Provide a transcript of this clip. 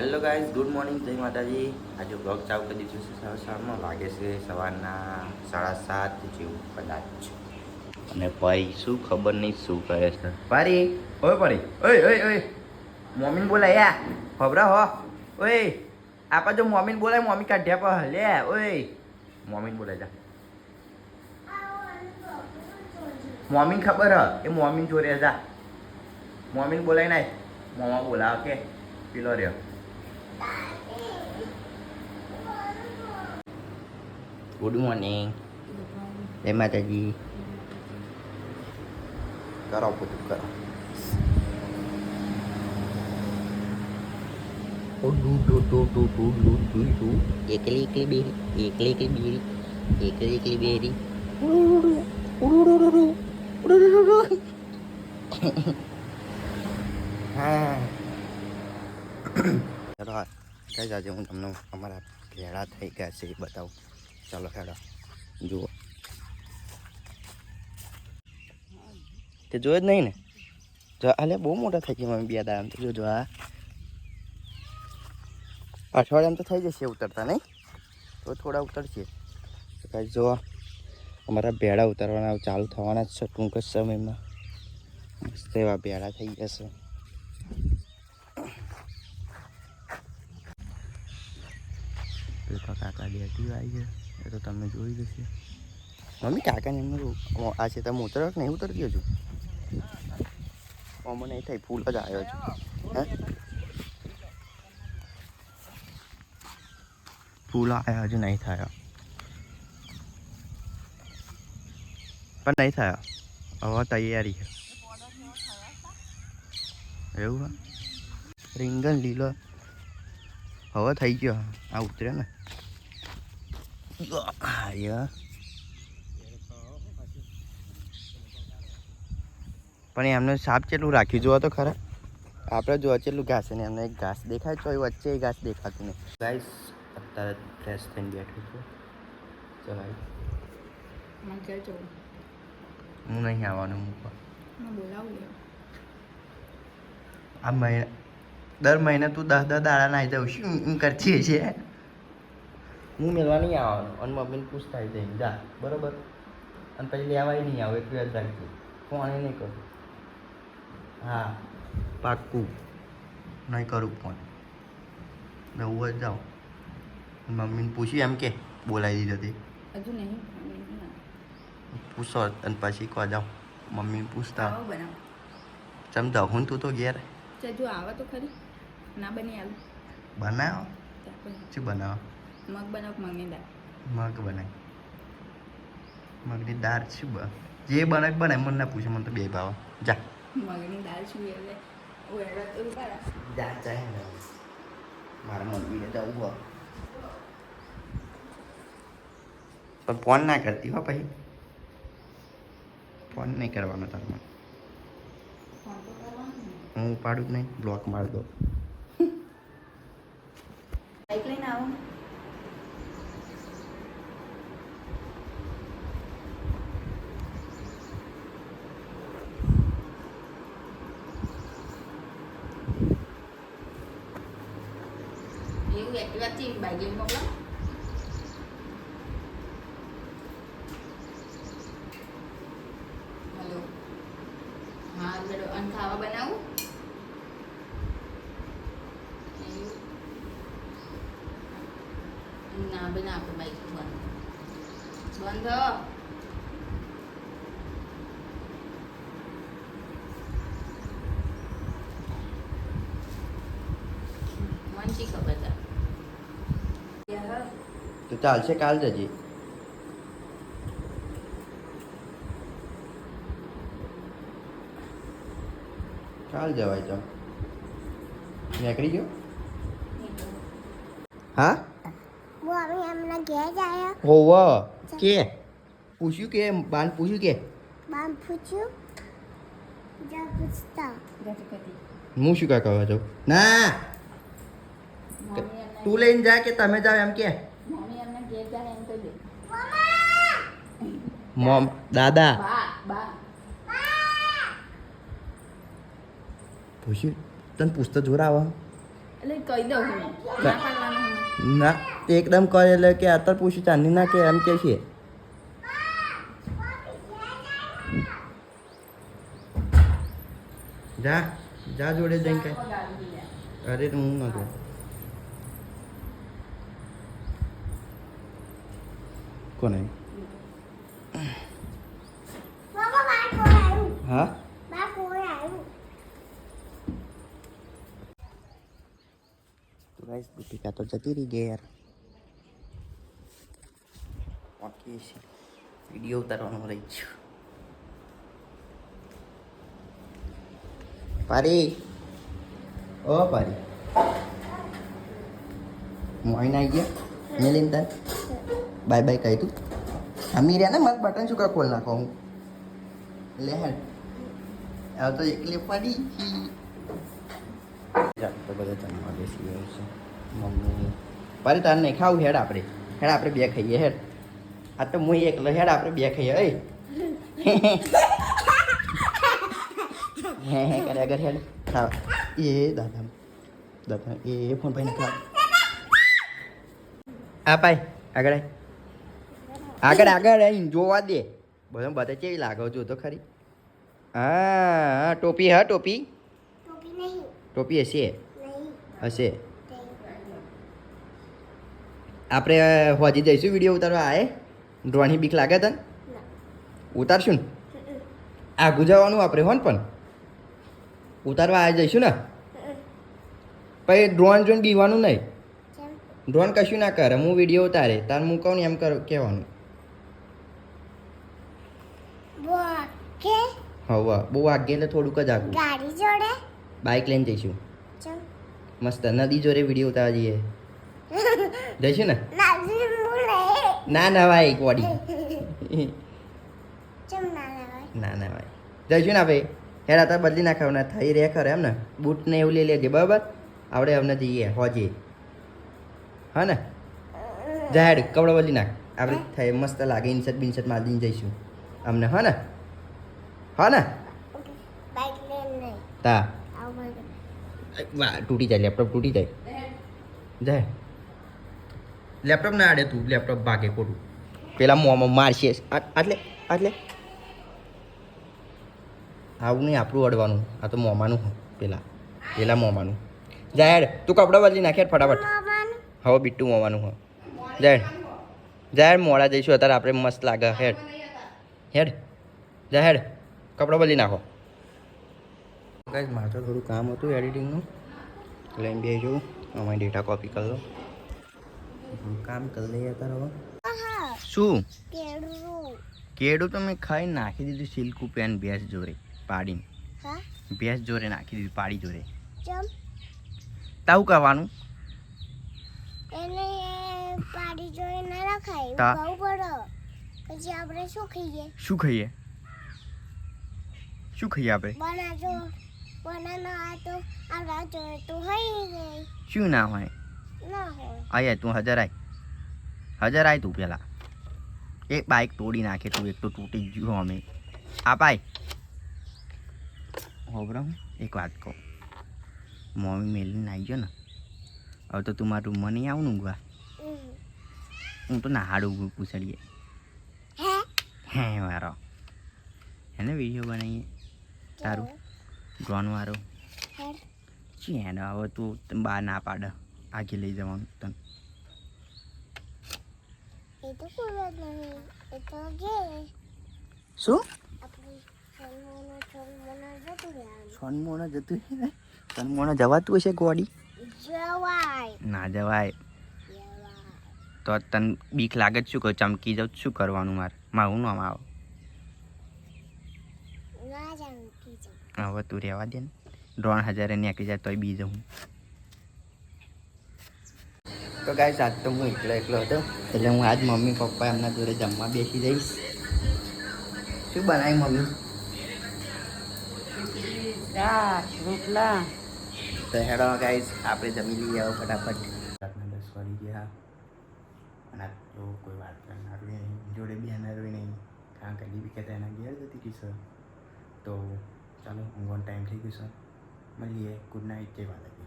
Hello guys good morning જય માતાજી. આજે બ્લોગ ચાલુ કરી દીધું છે. સવાર સવારમાં લાગે છે સવારના સાડા સાત જેવું કદાચ. અને ભાઈ શું ખબર નહીં શું કરે છે? પારી ઓય પારી ઓય ઓય ઓય. મોમીન બોલાય યા ખબરા હો. ઓય આપા જો મોમીન બોલાય મોમી કાઢ્યા પર લે ઓય. મોમીન બોલાય જા. મોમીન ખબર હ? એ મોમીન જોડે જા. મોમીન બોલાય નાય મોમા બોલાવ કે પેલો રહ્યો. ગુડ મોર્નિંગ જય માતાજી કરો બધું કરો એકલી એકલી બેરી એકલી એકલી બેરી એકલી એકલી બેરી હા ચાલો હા કઈ આજે હું તમને અમારા ભેળા થઈ ગયા છે, એ બતાવું. ચાલો હેડો, જુઓ. તે જોયો જ નહીં ને? જો અલે બહુ મોટા થઈ ગયા મમ્મી બે દાડા તો જોજો આ અઠવાડિયામાં તો થઈ જશે ઉતરતા, નહીં? તો થોડા ઉતરશે. તો કાંઈ જો અમારા ભેળા ઉતરવાના, ચાલુ થવાના જ છે ટૂંક જ સમયમાં. મસ્ત એવા ભેળા થઈ જશે પેલા ડેટી આવી છે એ તો તમને જોઈ જશે. મમ્મી, કાકાને એમનું આ છે તમે ઉતરો નહીં ઉતરતી હજુ? અમને નહીં થાય, ફૂલ જ આવ્યો છે. હે? ફૂલ આવ્યા, હજુ નહીં થયા. પણ નહીં થયા. હવે તૈયારી છે. એવું રીંગણ લીલો. હવે થઈ ગયો. આ ઉતર્યો ને. યા પણ એમને સાપ કેટલું રાખ્યું જોવા તો ખરા? આપણે જોવા કેટલું ઘાસ છે ને એમને એક ઘાસ દેખાય તો વચ્ચે એ ઘાસ દેખાતું નહીં. ગાઈસ અત્યારે ફ્રેશ થઈને બેઠું છું મને હું નહીં આવવાનું હું બોલાવું આ મહિના દર મહિને તું દસ દસ દાડા નાઈ જાઉં શું કરતી છે હું મેળવા નહીં આવવાનું અને મમ્મીને પૂછતા જઈને જા બરાબર? અને પછી લેવાય નહીં આવે એટલું યાદ રાખજો ફોન નહીં કરું. હા. પાક્કું. નહીં કરું ફોન. નવું જ જાઓ મમ્મીને પૂછ્યું એમ કે બોલાવી દીધો હતી હજુ નહીં. આવે. પૂછો અને પછી કહો જાઉં મમ્મીને પૂછતા. આવો ચમ જાઓ હું તું તો ઘેર. જો આવે તો ખરી. ના બની આલું બનાવો. પછી શું બનાવો? મગ બનાવ મગની દાળ? મગ બનાય. મગની દાળ શું બ. જે બનાય બનાય મને ના પૂછે મને તો બે ભાવ. જા. મગની દાળ શું એટલે? ઓળા તો રૂપાડા જા જાય ને મારા મમ્મીને જવું હોય. પણ ફોન ના કરતી હો પછી ફોન નહીં કરવાનો તારે મને. ફોન તો કરવાનો ને. હું ઉપાડું જ નહીં બ્લોક મારી દો બાઈક લઈને આવો એવું એક્ટિવા થી બાઈક લઈને મોકલો હેલો હા બેડો અને ખાવા બનાવું ના બેન આપણે બાઈક બંધ બંધ મને ખબર હતા ચાલશે કાલ જજે કાલ જવાય તો નીકળી ગયો હા મમ્મી એમના ઘેર જાય હોવ કે પૂછ્યું કે બાન પૂછ્યું કે બામ પૂછ્યું જા પૂછતા હું શું કા કહેવા જાઉં ના તું લઈને જા કે તમે જાઓ એમ કે મમ્મી એમને ઘેર જાય એમ કહી દે મોમ દાદા. પૂછ્યું? તને પૂછતો જોર આવે. ના એકદમ કહે એટલે કે અત્યારે પૂછ્યું ચાંદી ના કે એમ કે છે. જા જા જોડે જઈને કે અરે હું નતો કોને બાબા બાર કોણ આવ્યું હા બાર કોણ આવ્યું તો ગાઈસ દીપિકા તો જતી રહી ગઈ યાર બાકી છે વીડિયો ઉતારવાનું રહી ગયું પારી ઓ પારી મોઈને આવી ગયા મેલીન તાર બાય બાય કહી તું અમી રહ્યા ને મત બટન શું કા ખોલ નાખો હું લે હેડ આ તો એકલી પડી ચાલ તો બધા જમવા બેસી ગયો છે મમ્મી. પારી તાર નહીં ખાવું હેડ આપણે. હેડ આપણે બે ખાઈએ હેડ. આ તો હું એકલો હેડ આપણે બે ખાઈએ એ હે હે કરે અગર હેડ. ખાવ એ દાદા. દાદા એ ફોન ભાઈને ખાવ આ પાય આગળ આગળ આગળ અહીં જોવા દે. બધા બધા કેવી લાગો જો તો ખરી. હા ટોપી હા ટોપી. ટોપી હશે? હશે. આપણે હોજી જઈશું વીડિયો ઉતારવા? આએ ડ્રોનની બીક લાગે તને? ઉતારશું ને? આ જવાનું આપણે હોન પણ. ઉતારવા આ જઈશું ને? પછી ડ્રોન જોઈને બીવાનું નહીં? ડ્રોન કશું ના કરે હું વીડિયો ઉતારે તાર હું કહું ને એમ કર કહેવાનું. હવે બહુ આગે એટલે થોડુંક જ આગું. ગાડી જોડે? બાઇક લઈને જઈશું. મસ્ત નદી જોડે વીડિયો ઉતારવા જઈએ. જઈશું ને? ના ના ભાઈ કોડી વાડી. ના ના ના ભાઈ જઈશું ને ભાઈ હેડા તો બદલી નાખવાના થઈ રહે ખરે એમ ને? બૂટ ને એવું લઈ લેજે બરાબર? આપણે અમને જઈએ હોજે. હા ને? જાહેર કપડો બદલી નાખ. આપણે થઈ મસ્ત લાગે ઇન્સર્ટ બિન્સર્ટ મારીને જઈશું. અમને હા ને? હા ને? તા. તૂટી જાય લેપટોપ તૂટી જાય. જાય લેપટોપ ના આડે તું, લેપટોપ ભાગે ખોટું. પેલા મોંમાં મારશે. આટલે આટલે. આવું નહીં, આપણું અડવાનું. આ તો મોમાનું પેલા. પેલા મોમાનું. જાહેર, તું કપડાં બદલી નાખે ફટાફટ. હવે બીટું મોવાનું હો. જાહેર જાહેર મોડા જઈશું, અત્યારે આપણે મસ્ત લાગે. હેડ. હેડ. જાહેર, કપડાં બદલી નાખો. ગાઈઝ મારે થોડું કામ હતું, એડિટિંગનું. લઈને બે જવું અમારી ડેટા કોપી કરી કામ કરી લઈએ અત્યારે શું? કેળું. કેળું તો મેં ખાઈ નાખી દીધું સિલ્કુ પેન ભેંસ જોરે પાડીને. ભેંસ જોરે નાખી દીધું પાડી જોરે તાવું કરવાનું એને પાડી જોઈ ના રખાય. પડો. પછી આપણે શું ખાઈએ? શું ખાઈએ? શું ખાઈએ આપણે? બનાજો. બનાનો આ તો જોઈએ તો હોય ગઈ શું ના હોય? આયા તું હજાર આય. હજાર આય તું પેલા. એક બાઇક તોડી નાખે તું એક તો તૂટી ગયું અમે. આપાય પાય હોબરા હું એક વાત કહું. મમ્મી મેલીને આવી ગયો ને. હવે તો તું મારા રૂમમાં નહીં આવું ને ઊંઘવા. હું તો નાહાડું પૂછડીએ હે? હે મારો. એને વીડિયો બનાવીએ? તારું? ડ્રોન વાળો છે એને હવે તું બહાર ના પાડે. આગે લઈ જવાનું તન એ તો જ નહીં એ તો ગે શું સોનમોનો જતું છે સોનમોનો જવાતું હશે ગોડી જવાય ના જવાય તો તને બીક લાગે શું કહું ચમકી જાઉં શું કરવાનું મારે મારું નામ આવો ના જાઉં હવે તું રહેવા દે ને ત્રણ હજારે નીકળી જાય તોય બી જવું તો ગાય આજ તો હું એકલો એકલો હતો. એટલે હું આજ મમ્મી પપ્પા એમના જોડે જમવા બેસી જઈશ. શું બનાવી મમ્મી? રોટલા. તો હેડો ગાઈસ આપણે જમી લઈએ હવે ફટાફટ. રાતના દસ વાગી ગયા. અને આજ તો કોઈ વાત કરનાર નહીં. જોડે બેનર બી નહીં. કારણ કે બી કહેતા એના ઘેર જતી હતી સર તો ચાલો ઊંઘવાનો ટાઈમ થઈ ગયો સર મળીએ. ગુડ નાઇટ જય માતાજી.